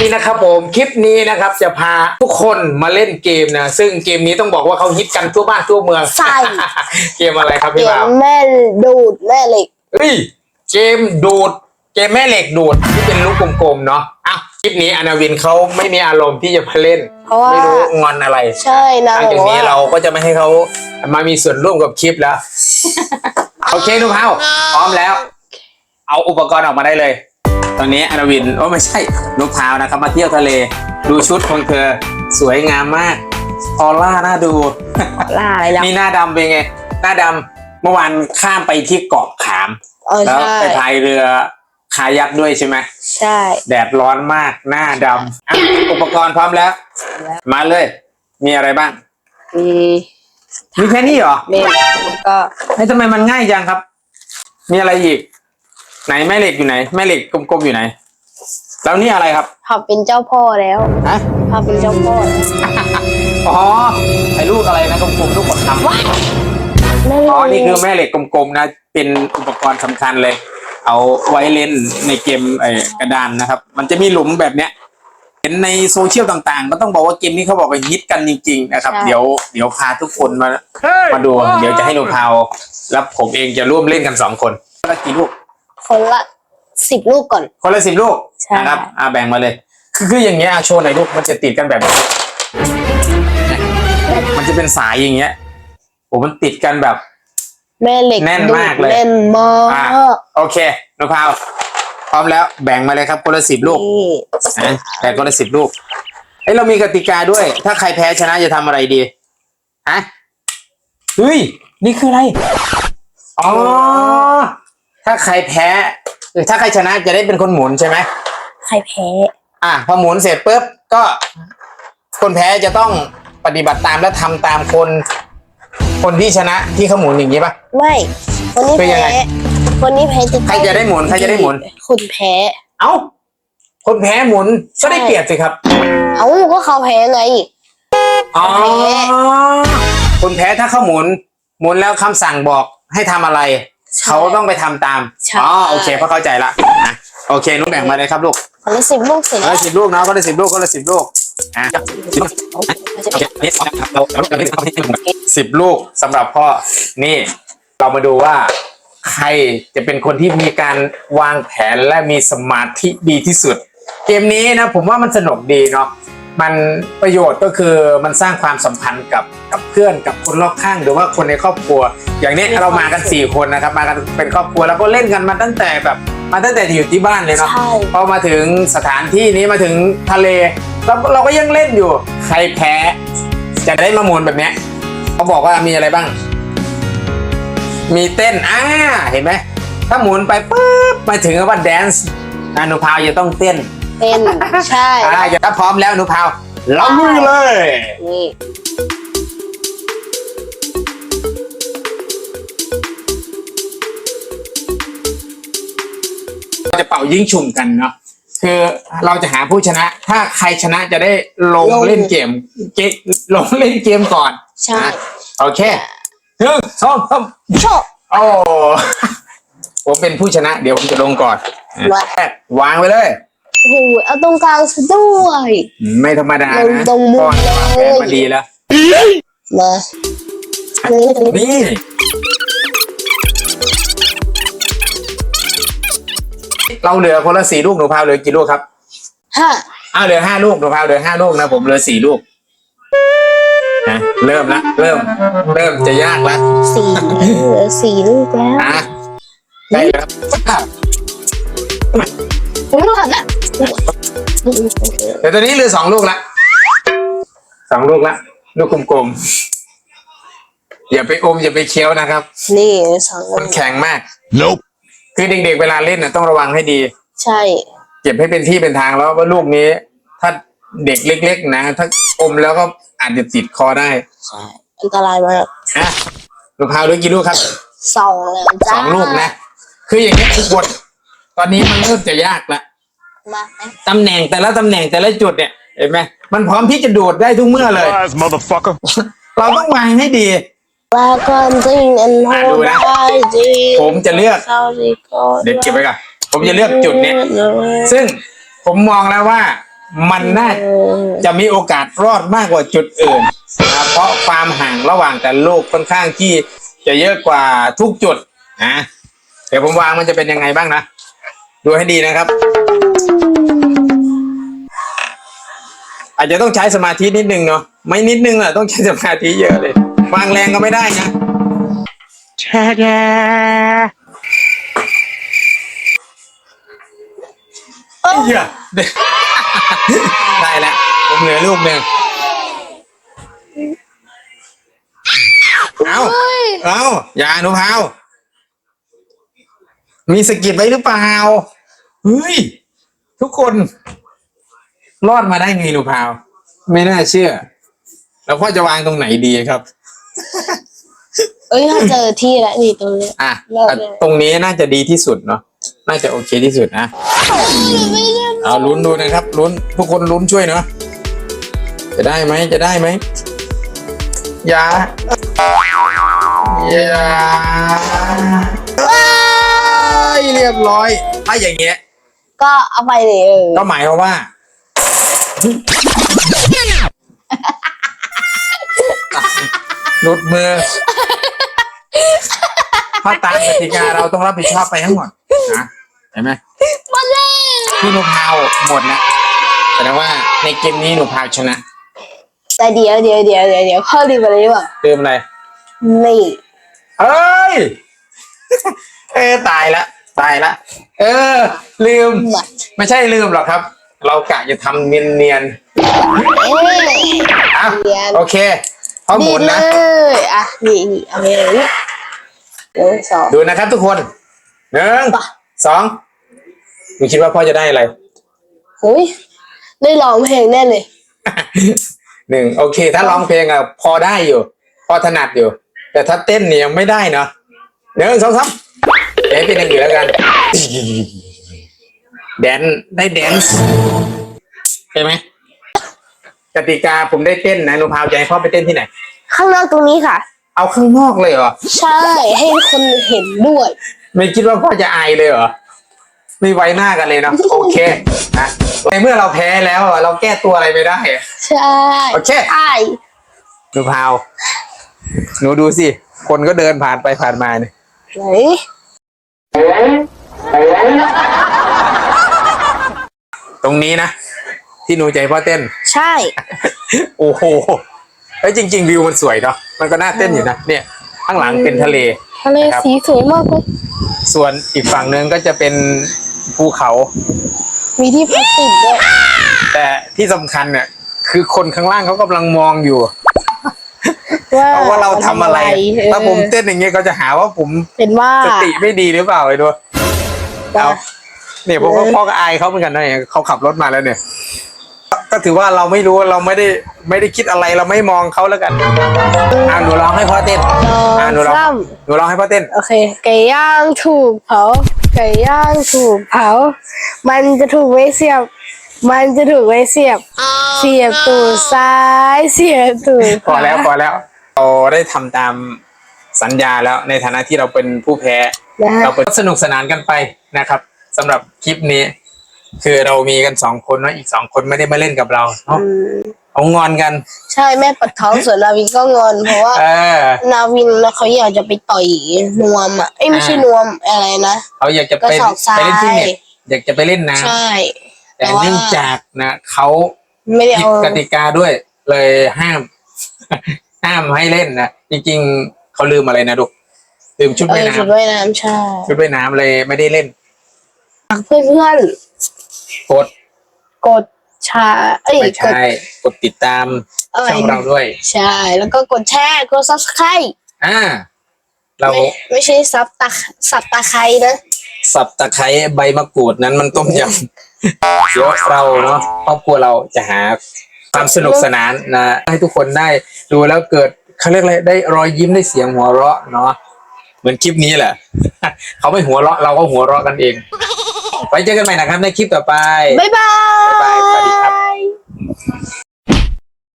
ดีนะครับผมคลิปนี้นะครับจะพาทุกคนมาเล่นเกมนะ ซึ่งเกมนี้ต้องบอกว่าเขาฮิตกันทั่วบ้านทั่วเมืองใช่ เกมอะไรครับเกพี่บ่าวมแม่ดูดแม่เหล็ก เฮ้ยเกมดูดเกมแม่เหล็กดูดที่เป็นลูกกลมๆเนาะอะคลิปนี้อนาวินเขาไม่มีอารมณ์ที่จะมาเล่นเพราะว่า ไม่รู้งอนอะไรใช่นะหลังจากนี้บอกว่าเราก็จะไม่ให้เขามามีส่วนร่วมกับคลิปแล้ว โอเคนุ๊กเฮาพร้อมแล้ว เอาอุปกรณ์ออกมาได้เลย ตอนนี้อนาวินโอ้ไม่ใช่นุ๊กพาวนะครับ มาเที่ยวทะเล ดูชุดของเธอสวยงามมากออร่าน่าดูล่าอะไรแล้วนี่หน้าดำเป็นไง หน้าดำเมื่อวานข้ามไปที่เกาะขาม เออแล้วใช่ไปพายเรือคายักด้วยใช่ไหมใช่แดดร้อนมากหน้าดำอะอุปกรณ์พร้อมแล้ว มาเลย มีอะไรบ้าง มีมีแค่นี้เหรอเมฆแล้วก็เฮ้ยทำไมมันง่ายจังครับ มีอะไรอีก ไหนแม่เหล็กอยู่ไหน แม่เหล็กกลมๆอยู่ไหน แล้วนี่อะไรครับเขาเป็นเจ้าพ่อแล้วฮะเขาเป็นเจ้าพ่อแล้วอ๋อไอ้ลูกอะไรนะกลมๆลูกกดทำแม่อ๋อนี่คือแม่เหล็กกลมๆนะ เป็นอุปกรณ์สำคัญเลย เอาไว้เล่นในเกมไอ้กระดานนะครับ มันจะมีหลุมแบบเนี้ยเห็นในโซเชียลต่างๆ ก็ต้องบอกว่าเกมนี้เขาบอกว่าฮิตกันจริง ๆ นะครับ เดี๋ยวเดี๋ยวพาทุกคนมามาดู เดี๋ยวจะให้หนูพาวแล้วผมเองจะร่วมเล่นกันสองคนคนละกี่ลูก คนละสิบลูกก่อน คนละสิบลูกใช่ นะครับอ่าแบ่งมาเลย คือคืออย่างเงี้ยอะโชว์หน่อยลูกมันจะติดกันแบบนี้มันจะเป็นสายอย่างเงี้ยโอ้มันติดกันแบบ แม่เหล็กแน่นดูมากดเลยแน่นมากอะโอเคน้องพาวพร้อมแล้วแบ่งมาเลยครับคนละสิบลูกนี่นะแบ่งคนละสิบลูกเอ้ยเรามีกติกาด้วย ถ้าใครแพ้ชนะจะทำอะไรดีฮะเฮ้ยนี่คืออะไรอ๋อ ถ้าใครแพ้เออถ้าใครชนะจะได้เป็นคนหมุนใช่ไหมใครแพ้ อะพอหมุนเสร็จปุ๊บก็ คนแพ้จะต้องปฏิบัติตามและทำตามคน คนที่ชนะที่เขาหมุนอย่างนี้ปะ ไม่ คนนี้เป็นยังแพ้ไงคนนี้แพ้จะต้องใครจะได้หมุนใครจะได้หมุน คุณแพ้ เอ้า คนแพ้หมุนก็ได้เปรียบสิครับ เอ้าก็เขาแพ้ไง อ๋อแพ้คนแพ้ถ้าเขาหมุน หมุนแล้วคำสั่งบอกให้ทำอะไร ใช่เขาต้องไปทำตามใช่ อ๋อโอเคพอเข้าใจละอะโอเคนุ้แบ่งมาเลยครับลูกคนละสิบลูกเสร็จเอแล้อวสิบลูกเนาะก็ได้สิบลูกก็ได้สิบลูกอะสิบลูกโอเคนี่เราเราสิบลูกสำหรับพ่อนี่ เรามาดูว่า ใครจะเป็นคนที่มีการวางแผนและมีสมาธิดีที่สุด เกมนี้นะผมว่ามันสนุกดีเนาะ มันประโยชน์ก็คือมันสร้างความสัมพันธ์กับกับเพื่อนกับคนรอบข้าง หรือว่าคนในครอบครัว อย่างนี้เรามากันสี่คนนะครับ มากันเป็นครอบครัวแล้วก็เล่นกันมาตั้งแต่แบบมาตั้งแต่อยู่ที่บ้านเลยเนาะใช่พอมาถึงสถานที่นี้มาถึงทะเลเราเราก็ยังเล่นอยู่ ใครแพ้ จะได้มาหมุนแบบเนี้ยเขาบอกว่ามีอะไรบ้าง มีเต้นอ่าเห็นไหมถ้าหมุนไปปุ๊บมาถึงว่าแดนซ์อนุพาวจะต้องเต้น เป็นใช่อ่าถ้าพร้อมแล้วอนุพาวเราลุยเลย นี่เราจะเป่ายิงฉุ่มกันเนาะคือเราจะหาผู้ชนะ ถ้าใครชนะจะได้ลงเล่นเกมเกมลงเล่นเกมก่อนใช่นะโอเคหนึ่งสองสามโชคโอ้ผมเป็นผู้ชนะ เดี๋ยวผมจะลงก่อนมาแรกวางไปเลย โอ้โหเอาตรงกลางซะด้วยไม่ธรรมดาลงนะตรงมุมก่อนจะวางแผนเลยมาดีแล้ว มาอันนี้ตรงนี้นี่เราเหลือคนละสี่ลูกหนูพาวเหลือกี่ลูกครับห้าอ้าวเหลือห้าลูกหนูพาวเหลือห้าลูกนะผมเหลือสี่ลูกนะเริ่มละเริ่ม เริ่มจะยากละสี่เหลือสี่ลูกแล้ว อะได้แล้วครับ ผมรู้ค่ะนะเดี๋ยวตอนนี้เหลือสองลูกละสองลูกละ ลูกกลมๆ อย่าไปอมอย่าไปเคี้ยวนะครับ นี่สองมันแข็งมาก Nope. คือเด็กๆเวลาเล่นน่ะต้องระวังให้ดี ใช่ เก็บให้เป็นที่เป็นทางแล้วว่าลูกนี้ ถ้าเด็กเล็ก ๆ นะ ถ้าอมแล้วก็อาจจะติดคอได้ใช่ อันตรายมากนะลูกพร้าวเหลือกี่ลูกครับ สองแล้วจ้าสองลูกนะ คืออย่างนี้ยคือบท ตอนนี้มันเริ่มจะยากละมาไหมตำแหน่งแต่ละตำแหน่งแต่ละจุดเนี่ยเห็นไหมมันพร้อมที่จะโดดได้ทุกเมื่อเลย Surprise, motherfucker. เราต้องวางให้ดี ว่าความจริงอันโหอะดูดนะร้ายจริงผมจะเลือกเข้าดีก็เดี๋ยวเก็บไว้ก่อนผมจะเลือกจุดเนี้ยซึ่งผมมองแล้วว่ามันน่าเออจะมีโอกาสรอดมากกว่าจุดอื่นนะเพราะความห่างระหว่างแต่โลกค่อนข้างที่จะเยอะกว่าทุกจุดนะเดี๋ยวผมวางมันจะเป็นยังไงบ้างนะ ดูให้ดีนะครับ อาจจะต้องใช้สมาธินิดนึงเนาะไม่นิดนึงอะต้องใช้สมาธิเยอะเลยวางแรงก็ไม่ได้นะแช่แช่เหี้ยได้แล้วผมเหลือลูกหนึ่งเอาเอาอย่าหนูพาวมีสะกิดไว้หรือเปล่า เฮ้ย ทุกคน รอดมาได้ไงหนูพาว ไม่น่าเชื่อ แล้วพ่อจะวางตรงไหนดีครับ เอ้ยถ้าเจอที่แล้วนี่ตรงเนี้ย อะรอดเลย ตรงนี้น่าจะดีที่สุดเนาะน่าจะโอเคที่สุดนะเอาลุ้นดูนะครับลุ้นทุกคนลุ้นช่วยเนาะจะได้ไหมจะได้ไหมอย่าอย่าว้ายเรียบร้อยถ้าอย่างเงี้ย ก็เอาไปเลยเออก็หมายความว่า หลุดมือ ถ้าตามกติกาเราต้องรับผิดชอบไปทั้งหมดนะเห็นไหมมาเลยที่หนูพาวหมดนะแสดงว่าในเกมนี้หนูพาวชนะ แต่เดี๋ยวเดี๋ยวเดี๋ยวเดี๋ยวเดี๋ยวพ่อลืมอะไรหรือเปล่าเติมอะไร นี่ เอ้ย เออตายละ ตายละ เออ ลืมหมัดไม่ใช่ลืมหรอกครับ เรากะจะทำเนียนเอ้ยๆอะเนียนโอเคพอหดีมุนเลนะยอะนี่นี่เอาไปเลยนี่หนึ่งสองดูนะครับทุกคนหนึ่งป่ะสองมึงคิดว่าพ่อจะได้อะไรโอ้ยได้ร้องเพลงแน่เลยหนึ่งโอเค ถ้าร้องเพลงอะพอได้อยู่ พอถนัดอยู่ แต่ถ้าเต้นเนี่ยยังไม่ได้เนาะหนึ่งสองสามเดี๋ยว ให้เป็นอย่างอื่นแล้วกัน แดนได้แดนซ์ใช่ไหมกติกาผมได้เต้นนะหนูพาวจะให้พ่อไปเต้นที่ไหน ข้างนอกตรงนี้ค่ะ เอาข้างนอกเลยเหรอ ใช่ ให้คนเห็นด้วย ไม่คิดว่าพ่อจะอายเลยเหรอ ไม่ไว้หน้ากันเลยเนาะ โอเคนะในเมื่อเราแพ้แล้วอะเราแก้ตัวอะไรไม่ได้อะใช่โอเคใช่หนูพาว หนูดูสิ คนก็เดินผ่านไปผ่านมาเนี่ยไหน ตรงนี้นะ ที่หนูใจพ่อเต้น ใช่ โอ้โหเฮ้ยจริง ๆ วิวมันสวยเนาะมันก็น่าเต้นอยู่นะเนี่ย ข้างหลังเป็นทะเล ทะเลครับ สีสวยมากเลยส่วนอีกฝั่งหนึ่งก็จะเป็นภูเขา มีที่พักติดด้วยแต่ที่สำคัญเนี่ยคือคนข้างล่างเขากำลังมองอยู่ ว่าว่าเราทำอะไรเออถ้าผมเต้นอย่างเงี้ยเขาจะหาว่าผมเป็นว่าสติไม่ดีหรือเปล่าไอ้ดูเอาเนี่ยผมก็พ่อก็อายเขาเหมือนกันนะเนี่ยเขาขับรถมาแล้วเนี่ย ก็ถือว่าเราไม่รู้เราไม่ได้ไม่ได้คิดอะไรเราไม่มองเขาแล้วกันอ่าหนูร้องให้พ่อเต้นสองอ่าหนูร้องสามหนูร้องให้พ่อเต้นโอเคไก่ย่างถูกเผาไก่ย่างถูกเผา มันจะถูกไว้เสียบ มันจะถูกไว้เสียบ เสียบตูดซ้าย เสียบตูดพอแล้วพอแล้ว เราได้ทำตามสัญญาแล้วในฐานะที่เราเป็นผู้แพ้นะฮะเราไปสนุกสนานกันไปนะครับสำหรับคลิปนี้ คือเรามีกันสองคนเนาะอีกสองคนไม่ได้มาเล่นกับเราเนาะอืมเขางอนกัน ใช่แม่ปวดท้องส่วนนาวินก็งอนเพราะว่าเออนาวินนะเขาอยากจะไปต่อยนวมอะเอ้ยไม่ใช่อ่านวมอะไรนะเขาอยากจะไปกระสอบทรายไปเล่นที่เน็ตอยากจะไปเล่นน้ใช่ำแต่เนื่องจากนะเขาไม่ได้ผิดเอากติกาด้วยเลยห้าม ห้ามให้เล่นนะจริงๆเขาลืมอะไรนะลูกลืมชุดเอว่ายอน้ชุดว่ายน้ำใช่ำชุดว่ายน้ำเลยไม่ได้เล่นเพื่อนเพื่อนกดๆกดชาเอ้ยไม่กดใช่กดติดตามอะไรช่องเราด้วย ใช่ แล้วก็กดแชร์กด subscribe อ่า เราไม่ไม่ใช่ซับตะสับตะไคร้นะสับตะไคร้ใบมะกรูดนั้นมันต้มยำ เดี๋ยวเราเนาะครอบครัวเราจะหา ความสนุกสนานนะให้ทุกคนได้ดูแล้วเกิดเขาเรียกอะไรได้รอยยิ้มได้เสียงหัวเราะเนาะเหมือนคลิปนี้แหละ เขาไม่หัวเราะเราก็หัวเราะกันเอง ไว้เจอกันใหม่นะครับในคลิปต่อไป บ๊ายบาย บ๊ายบายสวัสดีครับ